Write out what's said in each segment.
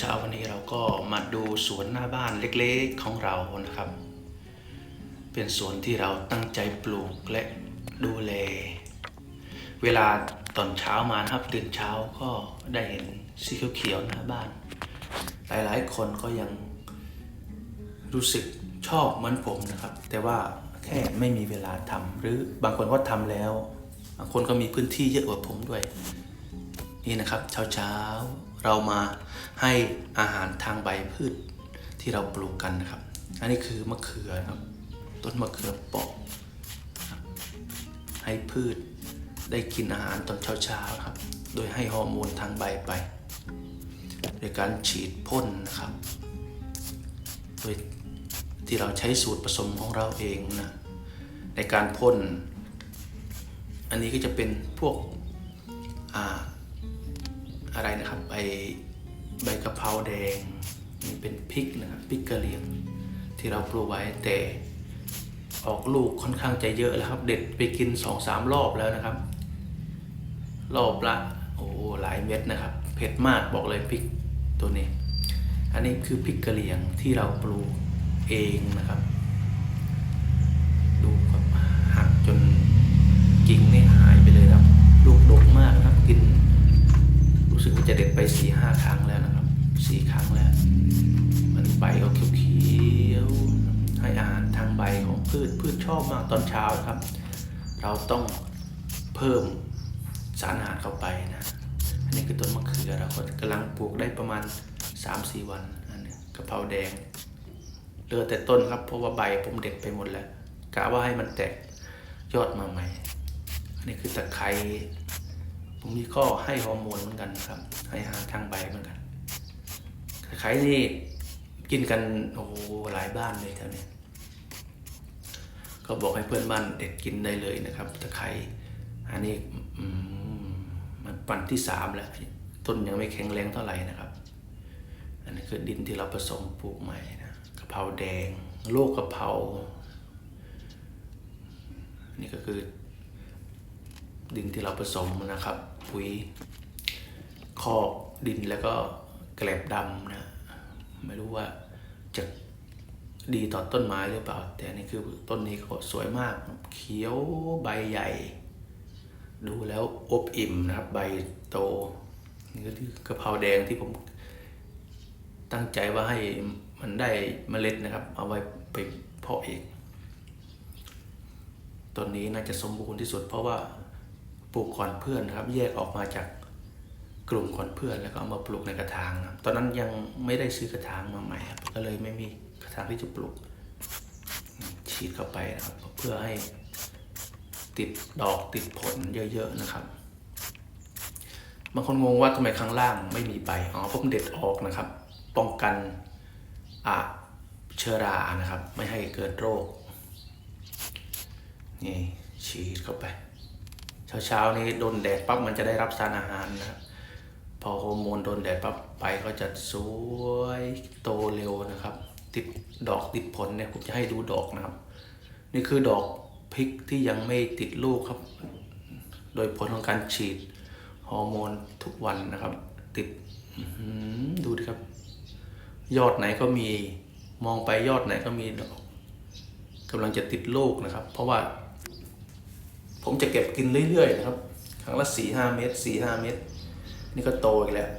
เช้าวันนี้เราก็มาดูสวนหน้าบ้านเล็กๆของเรานะครับ เป็นสวนที่เราตั้งใจปลูกและดูแล เวลาตอนเช้ามานะครับตื่นเช้าก็ได้เห็นสีเขียวๆหน้าบ้าน หลายๆคนก็ยังรู้สึกชอบเหมือนผมนะครับ แต่ว่าแค่ไม่มีเวลาทำหรือบางคนก็ทำแล้ว บางคนก็มีพื้นที่เยอะกว่าผมด้วย นี่นะครับเช้าเช้าๆ เรามาให้อาหารทางใบพืชที่เราปลูกกันนะครับ อันนี้คือมะเขือนะครับ ต้นมะเขือเปอกนะให้พืชได้กินอาหารตอนเช้าๆครับ โดยให้ฮอร์โมนทางใบไป โดยการฉีดพ่นนะครับ โดยที่เราใช้สูตรผสมของเราเองนะ ในการพ่น อันนี้ก็จะเป็นพวก อะไรนะครับใบใบกะเพราแดงนี่เป็นพริกนะครับพริกกะเหรี่ยงที่เราปลูกไว้แต่ออกลูกค่อนข้างจะเยอะแล้วครับ เด็ดไปกินสองสามรอบแล้วนะครับ รอบละโอ้หลายเม็ดนะครับ เผ็ดมากบอกเลยพริกตัวนี้ อันนี้คือพริกกะเหรี่ยงที่เราปลูกเองนะครับ ดูครับหักจนกิ่งนี่หายไปเลยครับ ลูกดกมากนะครับกิน รู้สึกว่าจะเด็ดไปสี่ห้าครั้งแล้วนะครับสี่ครั้งแล้ว มันใบก็เขียวๆให้อาหารทางใบของพืชพืชชอบมากตอนเช้าครับ เราต้องเพิ่มสารอาหารเข้าไปนะอันนี้คือต้นมะเขือเราก็กำลังปลูกได้ประมาณ 3-4 วันอันนี้กะเพราแดงเหลือแต่ต้นครับเพราะว่าใบผมเด็ดไปหมดแล้วกะว่าให้มันแตกยอดมาใหม่ อันนี้คือตะไคร้ ผมมีข้อให้ฮอร์โมนเหมือนกันนะครับ ให้อาหารทางใบเหมือนกันตะไคร้นี่กินกันโอ้โหหลายบ้านเลยแถวนี้ก็บอกให้เพื่อนบ้านเด็ดกินได้เลยนะครับตะไคร้อันนี้มันปันที่สามแล้วต้นยังไม่แข็งแรงเท่าไหร่นะครับ อันนี้คือดินที่เราผสมปลูกใหม่นะกะเพราแดง โลกกะเพราอันนี่ก็คือ ดินที่เราผสมนะครับ ปุ๋ยคอกดินแล้วก็แกลบดำนะไม่รู้ว่าจะดีต่อต้นไม้หรือเปล่า แต่นี่คือต้นนี้ก็สวยมาก เขียวใบใหญ่ ดูแล้วอบอิ่มนะครับ ใบโตนี่ก็คือกะเพราแดงที่ผมตั้งใจว่าให้มันได้เมล็ดนะครับ เอาไว้ไปเพาะเองต้นนี้น่าจะสมบูรณ์ที่สุดเพราะว่า ปลูกก่อนเพื่อนนะครับ แยกออกมาจากกลุ่มก่อนเพื่อนแล้วก็เอามาปลูกในกระถางนะครับตอนนั้นยังไม่ได้ซื้อกระถางมาใหม่ครับก็เลยไม่มีกระถางที่จะปลูก ฉีดเข้าไปนะครับ เพื่อให้ติดดอกติดผลเยอะ ๆนะครับบางคนงงว่าทำไมข้างล่างไม่มีใบอ๋อผมเด็ดออกนะครับ ป้องกันอะเชื้อรานะครับ ไม่ให้เกิดโรค นี่ฉีดเข้าไป เช้าๆนี้โดนแดดปั๊บมันจะได้รับสารอาหารนะครับพอฮอร์โมนโดนแดดปั๊บไปก็จะสวยโตเร็วนะครับ ติดดอกติดผลเนี่ยผมจะให้ดูดอกนะครับ นี่คือดอกพริกที่ยังไม่ติดลูกครับ โดยผลของการฉีดฮอร์โมนทุกวันนะครับ ติดดูดิครับ ยอดไหนก็มีมองไปยอดไหนก็มีดอกกำลังจะติดลูกนะครับ เพราะว่า ผมจะเก็บกินเรื่อยๆนะครับ ครั้งละสี่ห้าเม็ดสี่ห้าเม็ดนี่ก็โตอีกแล้ว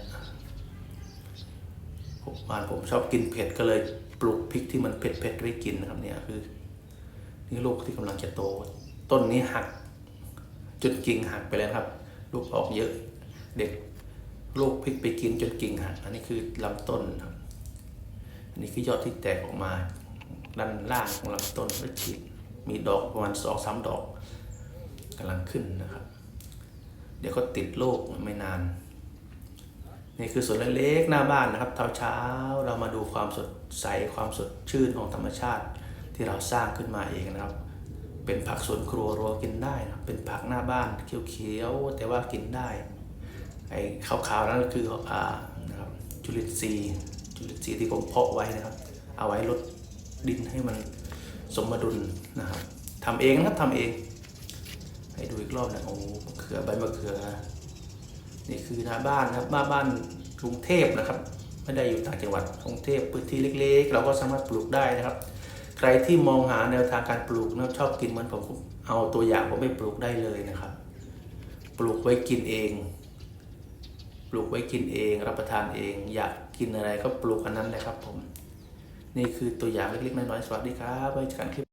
ผมบ้านผมชอบกินเผ็ดก็เลยปลูกพริกที่มันเผ็ดๆไว้กินนะครับเนี่ยคือ นี่ลูกที่กำลังจะโต ต้นนี้หัก จนกิ่งหักไปแล้วครับ ลูกออกเยอะ เด็กลูกพริกไปกินจนกิ่งหักอันนี้คือลำต้นครับอันนี้คือยอดที่แตกออกมาด้านล่างของลำต้นก็ฉีดมีดอกประมาณสองสามดอก กำลังขึ้นนะครับ เดี๋ยวก็ติดโรคไม่นาน นี่คือสวนเล็กๆหน้าบ้านนะครับเช้าเช้าเรามาดูความสดใสความสดชื่นของธรรมชาติ ที่เราสร้างขึ้นมาเองนะครับ เป็นผักสวนครัวรัวกินได้นะเป็นผักหน้าบ้านเขียวๆแต่ว่ากินได้ไอ้ขาวๆนั่นก็คืออ่านะครับจุลินทรีย์จุลินทรีย์ที่ผมเพาะไว้นะครับ เอาไว้ลดดินให้มันสมดุลนะครับทำเองนะครับทำเอง ให้ดูอีกรอบนะโอ้มะเขือใบมะเขือ นี่คือหน้าบ้านนะครับหน้าบ้านกรุงเทพนะครับ ไม่ได้อยู่ต่างจังหวัดกรุงเทพพื้นที่เล็ก ๆ เราก็สามารถปลูกได้นะครับ ใครที่มองหาแนวทางการปลูกนะชอบกินเหมือนผมเอาตัวอย่างผมไปปลูกได้เลยนะครับ ปลูกไว้กินเอง ปลูกไว้กินเอง รับประทานเอง อยากกินอะไรก็ปลูกอันนั้นเลยครับผม นี่คือตัวอย่างเล็กๆน้อยๆสวัสดีครับไว้เจอกันคลิป